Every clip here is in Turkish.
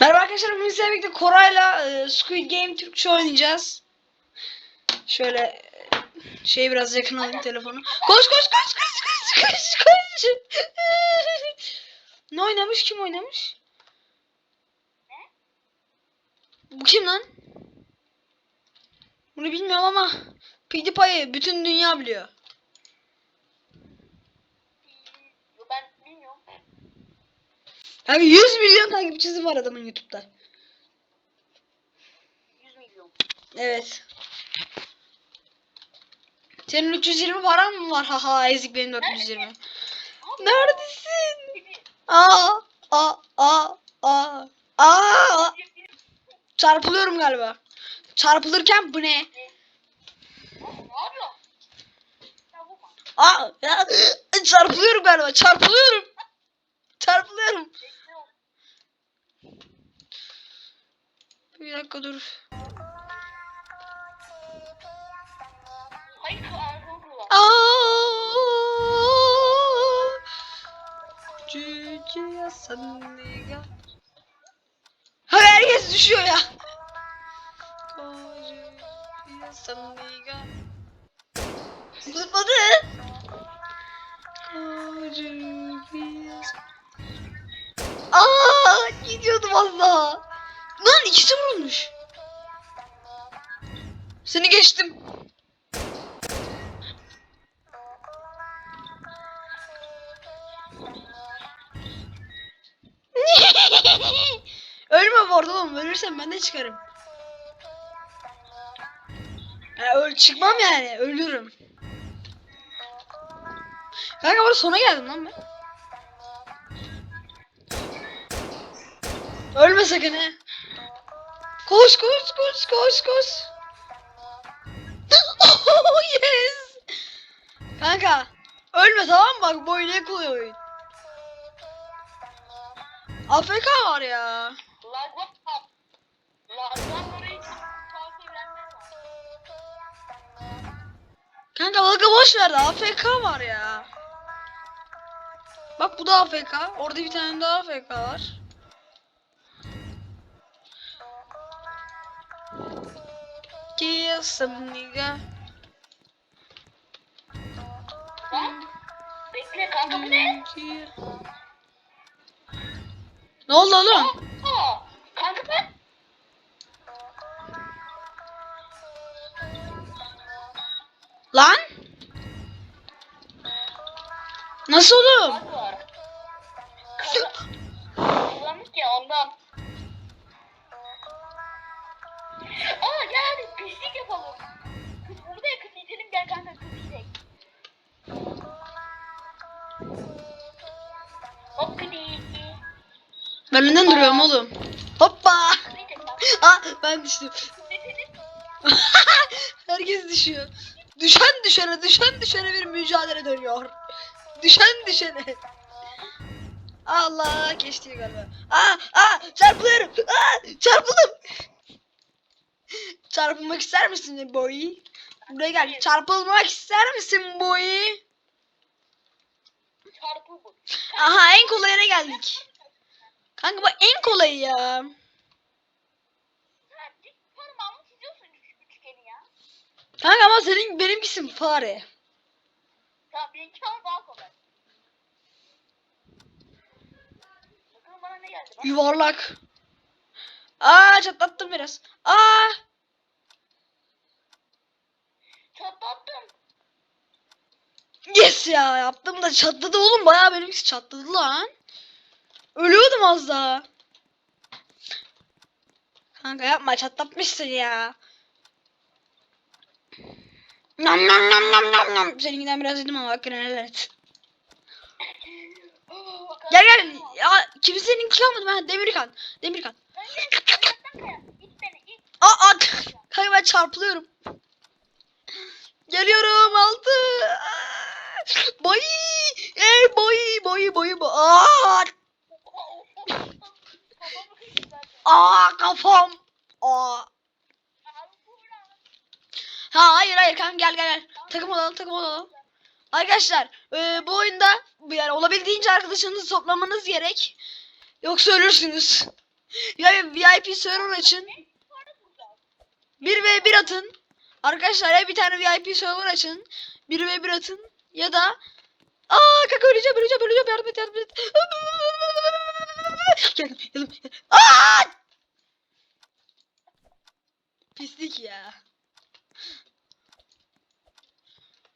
Merhaba arkadaşlar bugün sizlerle birlikte Koray'la e, Squid Game Türkçe oynayacağız. Şöyle e, şey biraz yakın alayım telefonu. Koş koş koş koş koş koş koş. ne oynamış kim oynamış? Bu kim lan? Bunu bilmiyorum ama PewDiePie'yi bütün dünya biliyor. Yo, Ben bilmiyorum. Yani 100 milyon takipçisi var adamın YouTube'da. 100 milyon. Evet. Senin 320 paran mı var? Haha ezik benim 420. Neredesin? Aa, aa, aa, aa, aa. Çarpılıyorum galiba. Çarpılırken bu ne? Aa, ya, çarpılıyorum galiba. Çarpılıyorum. Çarpılıyorum. Bir dakika dur. Hayır herkes düşüyor ya. Sandiga. Zıpladı. Az daha. Lan ikisi vurulmuş. Seni geçtim. Ölme bu arada oğlum. Ölürsem ben de çıkarım. Ya öl çıkmam yani. Ölürüm. Kanka burada sona geldim lan ben. Ölme sakın he. Koş koş koş koş koş. oh, yes. Kanka ölme tamam? Bak bu oyun ne kolay oyun. AFK var ya. Kanka lagı boş ver de AFK var ya. Bak bu da AFK. Orada bir tane daha AFK var. Kill some nigga. Lan. Bekle kanka bu ne? Oldu oğlum? Aa, kanka ben. Lan? Nasıl oğlum? Pislik yapalım. Kız burada ya kız itelim gel kanka kız itek. Hop itek. Ben önden duruyorum oğlum. Hoppa. Aa ben düştüm. Herkes düşüyor. Düşen düşene, düşen düşene bir mücadele dönüyor. Düşen düşene. Allah geçti galiba. Aa, aa çarpılıyorum. Aa çarpıldım. Çarpılmak ister misin boy? Buraya gel. Çarpılmak ister misin boy? Çarpı bu. Aha en kolayına geldik. Kanka bu en kolayı ya. Kanka ama senin benimkisi fare. Tamam benimki ama daha kolay. Yuvarlak. Aa çatlattım biraz. Aa Çatlattım. Yes ya yaptım da çatladı oğlum bayağı benimkisi çatladı lan. Ölüyordum az daha. Kanka yapma çatlatmışsın ya. Nam nam nam nam nam nam. Seninkinden biraz yedim ama hakkını helal et. Gel gel. Ya kimseninki kalmadı ben Demirkan. Demirkan. Ben de- Çatlattım ya. İt beni it. Aa, aa kanka ben çarpılıyorum. Geliyorum altı. Boy. Ey boy boy boy boy. Aa, aa kafam. Aa. Ha hayır hayır kanka gel gel gel. Takım olalım takım olalım. Arkadaşlar e, bu oyunda yani olabildiğince arkadaşınızı toplamanız gerek. Yoksa ölürsünüz. VIP server açın. Sonra kuracağız. 1 ve 1 atın. Arkadaşlar ya bir tane VIP server açın. 1 ve 1 atın. Ya da Aa kanka öleceğim öleceğim öleceğim yardım et yardım et. Geldim geldim. Aa! Pislik ya.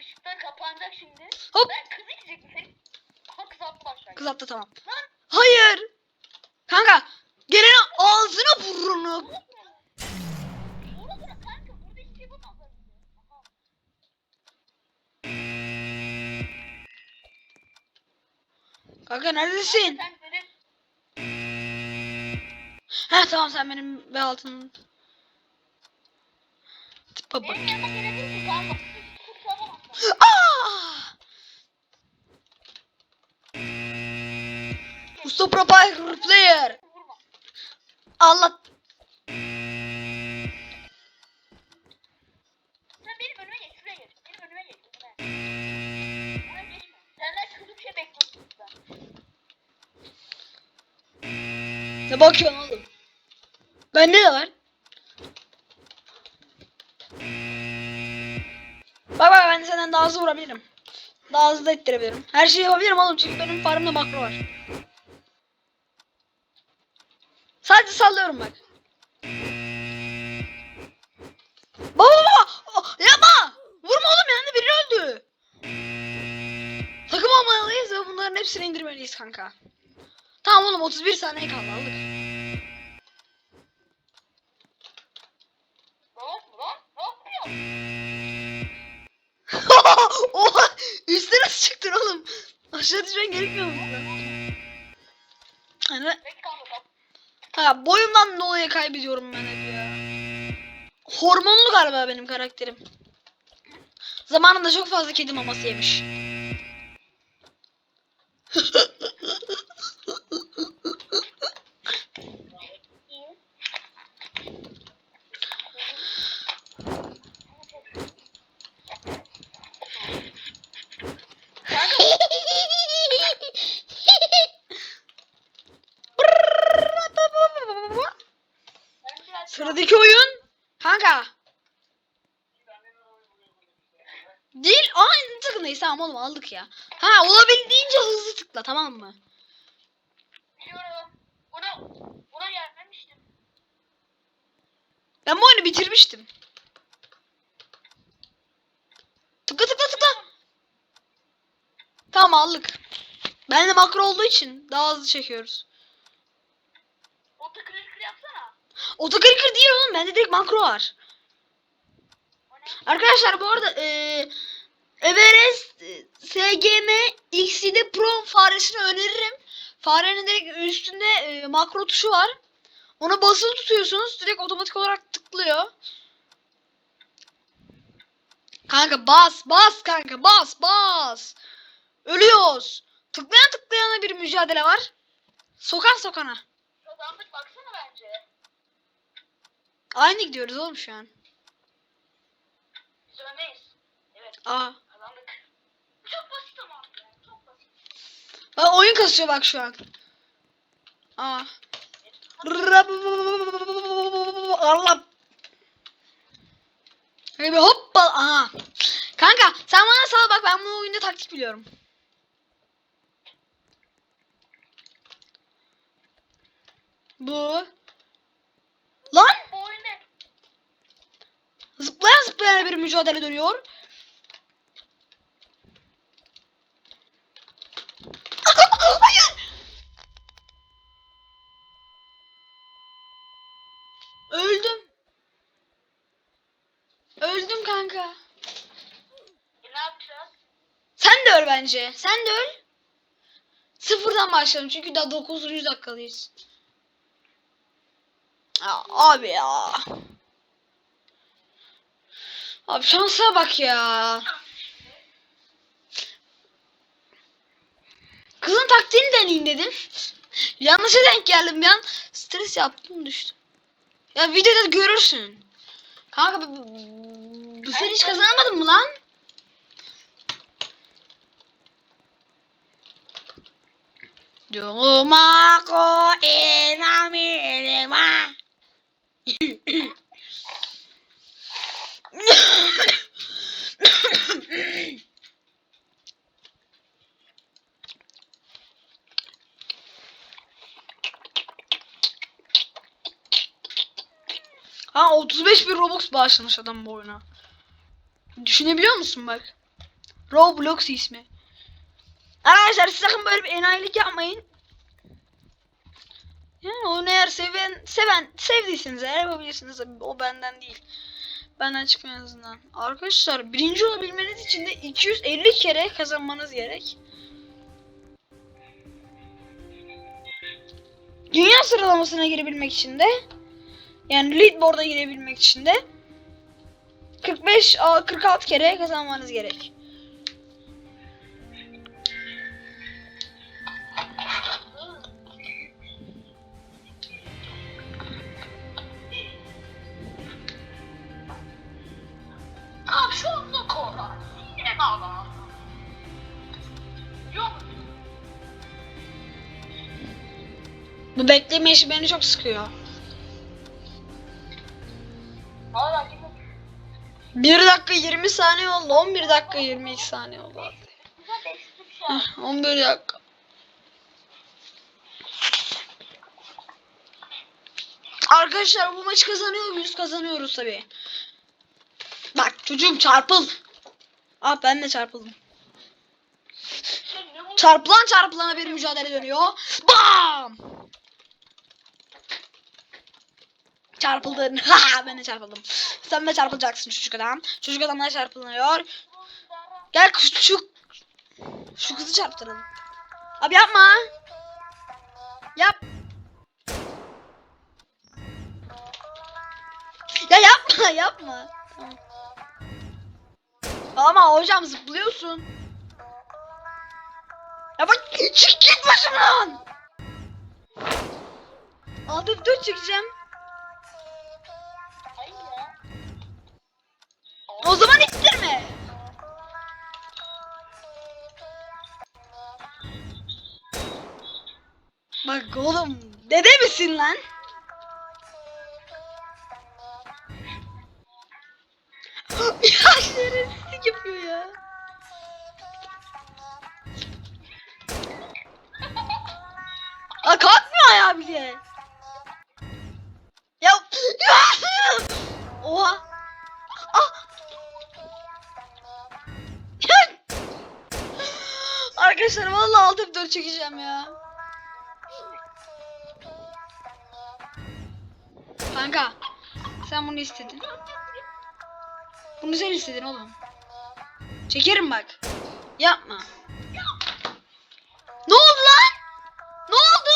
Işıklar kapanacak şimdi. Hop. Ben kızı gidecektim senin. Aha kız attı başlar. Kız attı tamam. Lan. Hayır. Kanka gelene ağzına vurur Kanka neredesin? Sen Ha tamam sen benim ve altın. Tipe bak. yanıma gelebilir misin Ne bakıyorsun oğlum? Bende de var. Bak bak ben senden daha hızlı vurabilirim. Daha hızlı da ettirebilirim. Her şeyi yapabilirim oğlum çünkü benim farmda makro var. Sadece sallıyorum bak. Baba baba! Oh, yapma! Vurma oğlum yanında biri öldü. Takım olmalıyız ve bunların hepsini indirmeliyiz kanka. Tamam oğlum 31 saniye kaldı aldık. Oha! Üstüne nasıl çıktın oğlum? Aşağı düşmen gerekmiyor mu? Hani, ha, boyumdan dolayı kaybediyorum ben hep ya. Hormonlu galiba benim karakterim. Zamanında çok fazla kedi maması yemiş. İyi. Ben biraz Sıradaki oyun kanka. Değil aynı takımdayız tamam oğlum aldık ya. Ha olabildiğince hızlı tıkla tamam mı? biliyorum. Buna buna gelmemiştim. Ben bu oyunu bitirmiştim. Tıkla tıkla tıkla. Tamam aldık. Bende makro olduğu için daha hızlı çekiyoruz. O tıkır tıkır yapsana. Otoklikır değil oğlum bende direkt makro var. Arkadaşlar bu arada eee Everest SGM XCD Pro faresini öneririm. Farenin direkt üstünde e, makro tuşu var. Ona basılı tutuyorsunuz direkt otomatik olarak tıklıyor. Kanka bas bas kanka bas bas. Ölüyoruz. Tıklayan tıklayana bir mücadele var. Sokan sokana. Kazandık baksana bence. Aynı gidiyoruz oğlum şu an. Biz öndeyiz. Evet Aa. Çok basit ama. Çok basit. Aa, oyun kasıyor bak şu an. Aa. Allah. Böyle bir hoppa. Aha. Kanka sen bana sal bak ben bu oyunda taktik biliyorum. Bu. Lan zıplayan zıplayan bir mücadele dönüyor. Hayır. Öldüm. Öldüm kanka. e, ne yapacağız? Sen de öl bence. Sen de öl. Sıfırdan başlayalım çünkü daha 9. dakikadayız. Ya, abi ya. Abi şansa bak ya. Kızın taktiğini deneyin dedim. Yanlışa denk geldim bir an. Stres yaptım düştüm. Ya videoda görürsün. Kanka bu, bu sen hiç kazanamadın mı lan? Durma ko inamirima. Ha 35 bin Robux bağışlamış adam bu oyuna. Düşünebiliyor musun bak? Roblox ismi. Arkadaşlar siz sakın böyle bir enayilik yapmayın. Yani oyunu eğer seven, seven, sevdiyseniz eğer yapabilirsiniz o benden değil. Benden çıkmıyor en azından. Arkadaşlar birinci olabilmeniz için de 250 kere kazanmanız gerek. Dünya sıralamasına girebilmek için de yani leaderboard'a girebilmek için de 45 a, 46 kere kazanmanız gerek. Kapşonlu kola. Baba. Yok. Bu bekleme işi beni çok sıkıyor. Valla gibi. 1 dakika 20 saniye oldu. 11 dakika 22 saniye oldu şey. Heh, 11 dakika. Arkadaşlar bu maçı kazanıyor muyuz? Kazanıyoruz tabii. Bak çocuğum çarpıl. Ah ben de çarpıldım. Çarpılan çarpılana bir mücadele dönüyor. Bam! Çarpıldın. Ha ben de çarpıldım. Sen de çarpılacaksın çocuk adam. Çocuk adamlar çarpılıyor. Gel kız- şu kızı çarptıralım. Abi yapma. Yap. Ya yapma yapma. Ama hocam zıplıyorsun. Ya bak çık git başımdan. Aldım dur çekeceğim. Bak oğlum dede misin lan? ya şerefsizlik yapıyor ya. Aa kalkmıyor ya bile. Ya. Oha. Ah. Arkadaşlar vallahi aldım dört çekeceğim ya. Kanka sen bunu istedin. Bunu sen istedin oğlum. Çekerim bak. Yapma. Ne oldu lan? Ne oldu?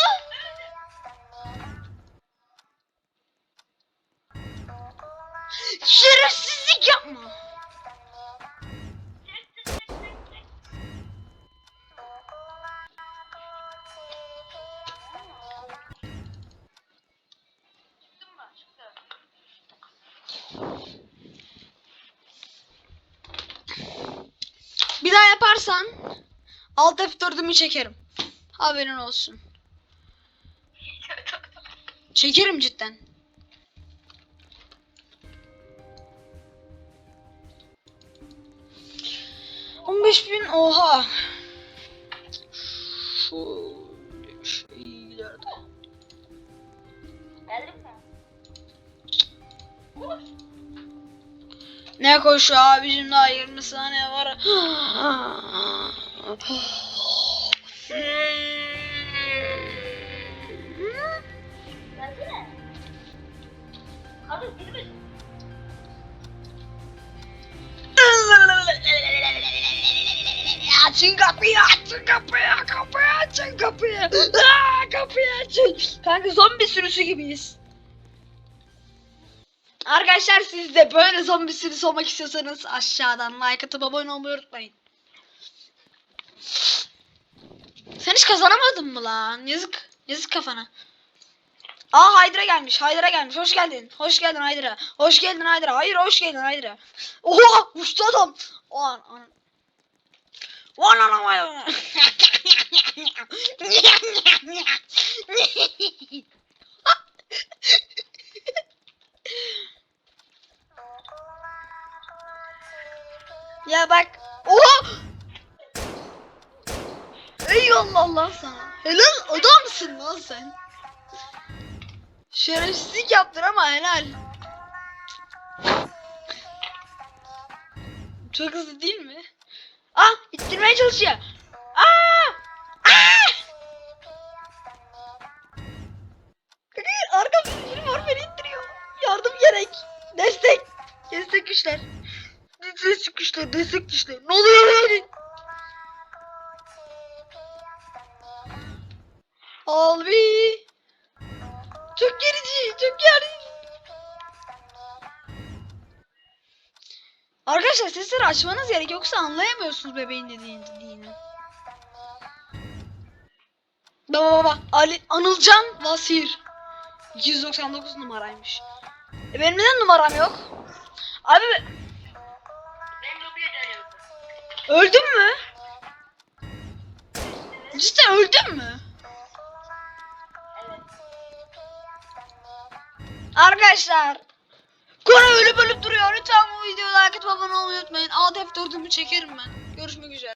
Şerefsizlik yapma. Alt F4'ümü çekerim. Haberin olsun. Çekerim cidden. On beş bin oha. Şöyle şeylerde. Geldin mi? Ne koşu abicim daha 20 saniye var. Girme. Açın kapıyı, açın kapıyı, kapıyı açın kapıyı. Aa, kapıyı açın. Kanka zombi sürüsü gibiyiz. Arkadaşlar siz de böyle zombi sürüsü olmak istiyorsanız aşağıdan like atıp abone olmayı unutmayın. Sen hiç kazanamadın mı lan? Yazık. Yazık kafana. Aa Haydra gelmiş. Haydra gelmiş. Hoş geldin. Hoş geldin Haydra. Hoş geldin Haydra. Hayır hoş geldin Haydra. Oha! Uçtu adam. O an, an. One on a way. ya bak. Oha! Eyvallah lan sana. Helal adamsın lan sen. Şerefsizlik yaptın ama helal. Çok hızlı değil mi? Ah ittirmeye çalışıyor. Aa! Kanka arkamda biri var beni ittiriyor. Yardım gerek. Destek. Destek güçler. Destek güçler. Destek güçler. Ne oluyor böyle? Abi. Çok gerici. Çok gerici. Arkadaşlar sesleri açmanız gerek yoksa anlayamıyorsunuz bebeğin dediğini. dediğini. Baba baba Ali Anılcan Vasir 299 numaraymış. E benim neden numaram yok? Abi öldün mü? Cidden öldün mü? Arkadaşlar Kore ölüp ölüp duruyor. Lütfen bu videoyu like atıp unutmayın. Alt F4'ümü çekerim ben. Görüşmek üzere.